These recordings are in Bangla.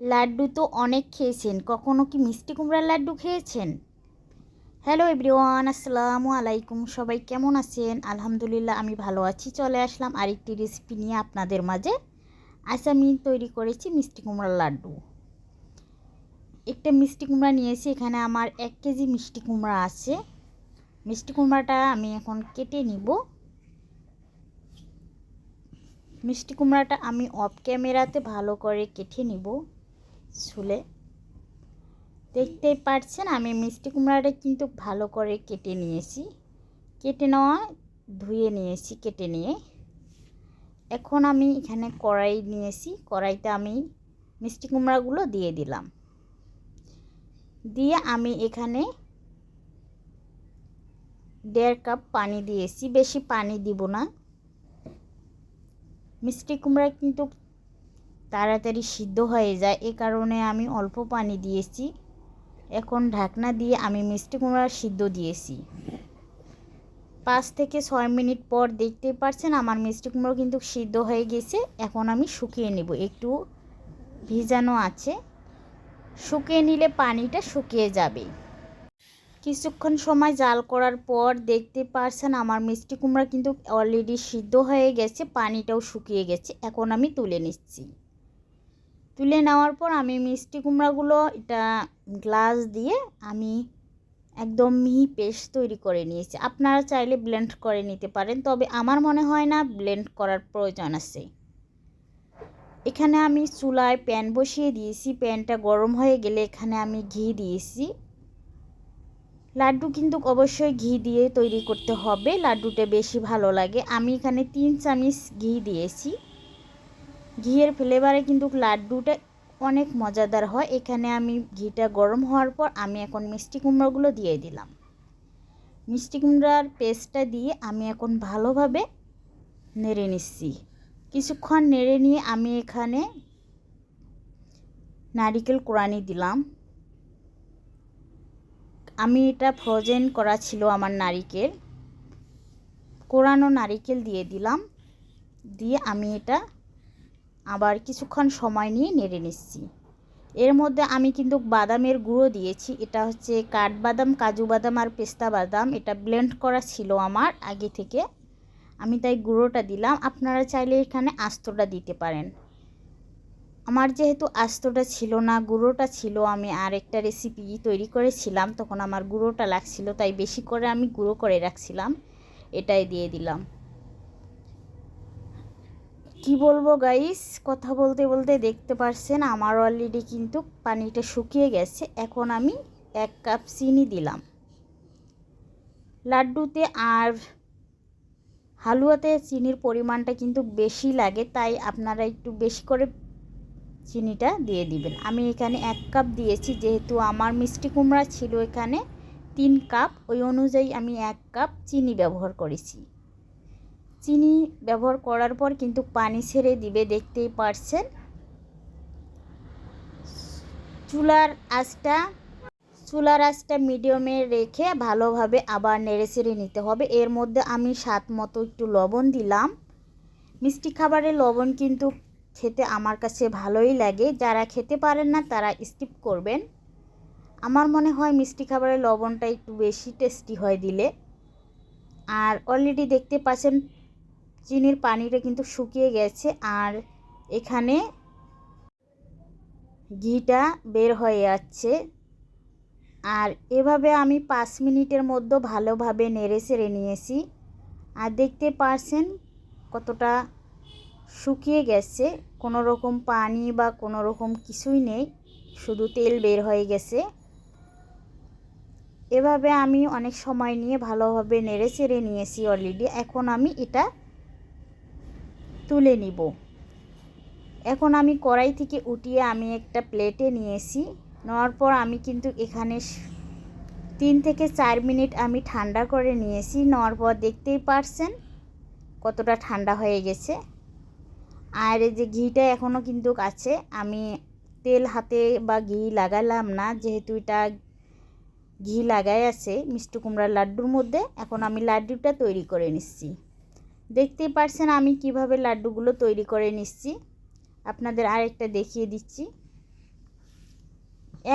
লাড্ডু তো অনেক খেয়েছেন। কখনো কি মিষ্টি কুমড়ার লাড্ডু খেয়েছেন? হ্যালো এভরিওয়ান আসসালামু আলাইকুম। সবাই কেমন আছেন? আলহামদুলিল্লাহ, আমি ভালো আছি। চলে আসলাম আরেকটি রেসিপি নিয়ে আপনাদের মাঝে। আজ আমি তৈরি করেছি মিষ্টি কুমড়ার লাড্ডু। একটা মিষ্টি কুমড়া নিয়েছি, এখানে আমার এক কেজি মিষ্টি কুমড়া আছে। মিষ্টি কুমড়াটা আমি এখন কেটে নিব। মিষ্টি কুমড়াটা আমি অফ ক্যামেরাতে ভালো করে কেটে নিব। ছুলে দেখতেই পারছেন, আমি মিষ্টি কুমড়াটা কিন্তু ভালো করে কেটে নিয়েছি। কেটে নেওয়া, ধুয়ে নিয়েছি কেটে নিয়ে। এখন আমি এখানে কড়াই নিয়েছি, কড়াইতে আমি মিষ্টি কুমড়াগুলো দিয়ে দিলাম। দিয়ে আমি এখানে দেড় কাপ পানি দিয়েছি, বেশি পানি দিব না। মিষ্টি কুমড়া কিন্তু তাড়াতাড়ি সিদ্ধ হয়ে যায়। এ কারণে আমি অল্প পানি দিয়েছি। এখন ঢাকনা দিয়ে আমি মিষ্টি কুমড়া সিদ্ধ দিয়েছি। পাঁচ থেকে ছয় মিনিট পর দেখতে পাচ্ছেন আমার মিষ্টি কুমড়ো কিন্তু সিদ্ধ হয়ে গেছে। এখন আমি শুকিয়ে নেব। একটু ভিজানো আছে। শুকিয়ে নিলে পানিটা শুকিয়ে যাবে। কিছুক্ষণ সময় জাল করার পর দেখতে পারছেন আমার মিষ্টি কুমড়া কিন্তু অলরেডি সিদ্ধ হয়ে গেছে। পানিটাও শুকিয়ে গেছে। এখন আমি তুলে নিচ্ছি। তুলে নেওয়ার পর আমি মিষ্টি কুমড়াগুলো এটা গ্লাস দিয়ে আমি একদম মিহি পেস্ট তৈরি করে নিয়েছি। আপনারা চাইলে ব্লেন্ড করে নিতে পারেন, তবে আমার মনে হয় না ব্লেন্ড করার প্রয়োজন আছে। এখানে আমি চুলায় প্যান বসিয়ে দিয়েছি প্যানটা গরম হয়ে গেলে এখানে আমি ঘি দিয়েছি। লাড্ডু কিন্তু অবশ্যই ঘি দিয়ে তৈরি করতে হবে, লাড্ডুটা বেশি ভালো লাগে। আমি এখানে তিন চামচ ঘি দিয়েছি। ঘিয়ের ফ্লেভারে কিন্তু লাড্ডুটা অনেক মজাদার হয়। এখানে আমি ঘিটা গরম হওয়ার পর আমি এখন মিষ্টি কুমড়োগুলো দিয়ে দিলাম। মিষ্টি কুমড়ার পেস্টটা দিয়ে আমি এখন ভালোভাবে নেড়ে নিচ্ছি। কিছুক্ষণ নেড়ে নিয়ে আমি এখানে নারিকেল কোরআনি দিলাম। আমি এটা ফ্রোজেন করা ছিল আমার নারিকেল। কোরানো নারিকেল দিয়ে দিলাম। দিয়ে আমি এটা আবার কিছুক্ষণ সময় নিয়ে নেড়ে নিচ্ছি। এর মধ্যে আমি কিন্তু বাদামের গুঁড়ো দিয়েছি। এটা হচ্ছে কাঠবাদাম, কাজু বাদাম আর পেস্তা বাদাম। এটা ব্লেন্ড করা ছিল আমার আগে থেকে। আমি তাই গুঁড়োটা দিলাম। আপনারা চাইলে এখানে আস্তটা দিতে পারেন। আমার যেহেতু আস্তটা ছিল না, গুঁড়োটা ছিল, আমি আরেকটা রেসিপি তৈরি করেছিলাম। তখন আমার গুঁড়োটা লাগছিল, তাই বেশি করে আমি গুঁড়ো করে রাখছিলাম। এটাই দিয়ে দিলাম। কি বলব গাইস কথা বলতে বলতে দেখতে পারছেন, আমার অলরেডি কিন্তু পানিটা শুকিয়ে গেছে। এখন আমি এক কাপ চিনি দিলাম। লাড্ডুতে আর হালুয়াতে চিনির পরিমাণটা কিন্তু বেশি লাগে, তাই আপনারা একটু বেশি করে চিনিটা দিয়ে দিবেন। আমি এখানে এক কাপ দিয়েছি, যেহেতু আমার মিষ্টি কুমড়া ছিল এখানে তিন কাপ ওই অনুযায়ী আমি এক কাপ চিনি ব্যবহার করেছি। চিনি ব্যবহার করার পর কিন্তু পানি ছেড়ে দিবে, দেখতেই পারছেন। চুলার আঁচটা চুলার আঁচটা মিডিয়ামে রেখে ভালোভাবে আবার নেড়ে ছেড়ে নিতে হবে। এর মধ্যে আমি স্বাদ মতো একটু লবণ দিলাম। মিষ্টি খাবারে লবণ কিন্তু খেতে আমার কাছে ভালোই লাগে। যারা খেতে পারেন না, তারা স্কিপ করবেন। আমার মনে হয় মিষ্টি খাবারে লবণটা একটু বেশি টেস্টি হয় দিলে। আর অলরেডি দেখতে পাচ্ছেন চিনির পানিটা কিন্তু শুকিয়ে গেছে আর এখানে ঘিটা বের হয়ে যাচ্ছে। আর এভাবে আমি পাঁচ মিনিটের মধ্যে ভালোভাবে নেড়ে সেড়ে নিয়েছি। আর দেখতে পারছেন কতটা শুকিয়ে গেছে। কোনো রকম পানি বা কোনো রকম কিছুই নেই, শুধু তেল বের হয়ে গেছে। এভাবে আমি অনেক সময় নিয়ে ভালোভাবে নেড়ে চেড়ে নিয়েছি অলরেডি এখন আমি এটা তুলে নিব। এখন আমি কড়াই থেকে উঠিয়ে আমি একটা প্লেটে নিয়েছি। নেওয়ার পর আমি কিন্তু এখানে তিন থেকে চার মিনিট আমি ঠান্ডা করে নিয়েছি। নেওয়ার পর দেখতেই পারছেন কতটা ঠান্ডা হয়ে গেছে। আর এই যে ঘিটা এখনও কিন্তু আছে, আমি তেল হাতে বা ঘি লাগালাম না, যেহেতু এটা ঘি লাগাই আছে মিষ্টি কুমড়ার লাড্ডুর মধ্যে। এখন আমি লাড্ডুটা তৈরি করে নিচ্ছি। দেখতেই পারছেন আমি কীভাবে লাড্ডুগুলো তৈরি করে নিচ্ছি। আপনাদের আরেকটা দেখিয়ে দিচ্ছি।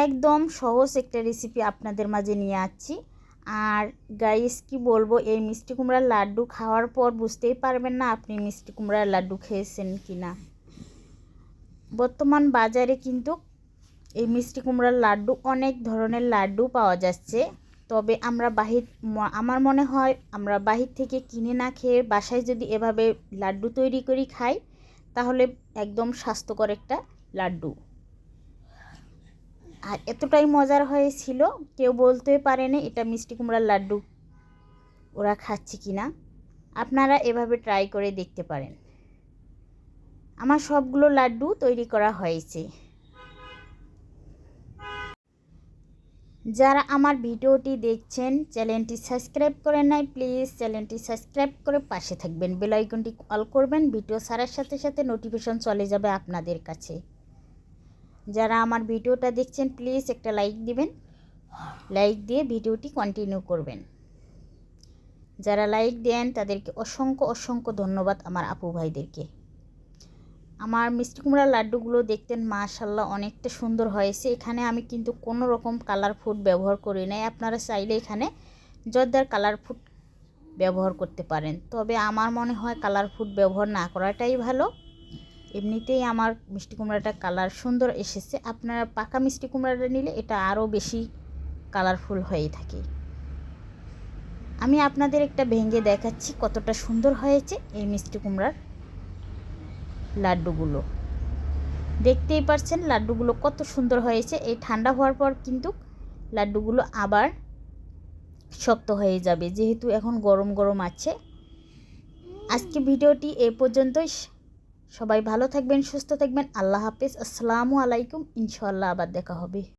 একদম সহজ একটা রেসিপি আপনাদের মাঝে নিয়ে আসছি। আর গাইস কি বলব, এই মিষ্টি কুমড়ার লাড্ডু খাওয়ার পর বুঝতেই পারবেন না আপনি মিষ্টি কুমড়ার লাড্ডু খেয়েছেন কি না বর্তমান বাজারে কিন্তু এই মিষ্টি কুমড়ার লাড্ডু অনেক ধরনের লাড্ডু পাওয়া যাচ্ছে। তবে আমরা বাহির আমার মনে হয় আমরা বাহির থেকে কিনে না খেয়ে বাসায় যদি এভাবে লাড্ডু তৈরি করি খাই, তাহলে একদম স্বাস্থ্যকর একটা লাড্ডু। আর এতটাই মজার হয়েছিল, কেউ বলতে পারেনি এটা মিষ্টি কুমড়ার লাড্ডু ওরা খাচ্ছে কি না আপনারা এভাবে ট্রাই করে দেখতে পারেন। আমার সবগুলো লাড্ডু তৈরি করা হয়েছে। যারা আমার ভিডিওটি দেখছেন, চ্যানেলটি সাবস্ক্রাইব করেন নাই, প্লিজ চ্যানেলটি সাবস্ক্রাইব করে পাশে থাকবেন। বেলাইকনটি কল করবেন, ভিডিও সারার সাথে সাথে নোটিফিকেশন চলে যাবে আপনাদের কাছে। যারা আমার ভিডিওটা দেখছেন, প্লিজ একটা লাইক দিবেন। লাইক দিয়ে ভিডিওটি কন্টিনিউ করবেন। যারা লাইক দেন, তাদেরকে অসংখ্য অসংখ্য ধন্যবাদ আমার আপু ভাইদেরকে। আমার মিষ্টি কুমড়ার লাড্ডুগুলো দেখতেন মাশাল্লাহ অনেকটা সুন্দর হয়েছে। এখানে আমি কিন্তু কোনো রকম কালার ফুড ব্যবহার করি নাই। আপনারা চাইলে এখানে জর্দার কালার ফুড ব্যবহার করতে পারেন। তবে আমার মনে হয় কালার ফুড ব্যবহার না করাটাই ভালো। এমনিতেই আমার মিষ্টি কুমড়াটা কালার সুন্দর এসেছে। আপনারা পাকা মিষ্টি কুমড়াটা নিলে এটা আরও বেশি কালারফুল হয়ে থাকে। আমি আপনাদের একটা ভেঙে দেখাচ্ছি কতটা সুন্দর হয়েছে এই মিষ্টি কুমড়ার লাড্ডুগুলো। দেখতেই পারছেন লাড্ডুগুলো কত সুন্দর হয়েছে। এই ঠান্ডা হওয়ার পর কিন্তু লাড্ডুগুলো আবার শক্ত হয়ে যাবে, যেহেতু এখন গরম গরম আছে। আজকে ভিডিওটি এ পর্যন্তই। সবাই ভালো থাকবেন, সুস্থ থাকবেন। আল্লাহ হাফিজ। আসসালামু আলাইকুম। ইনশাল্লাহ আবার দেখা হবে।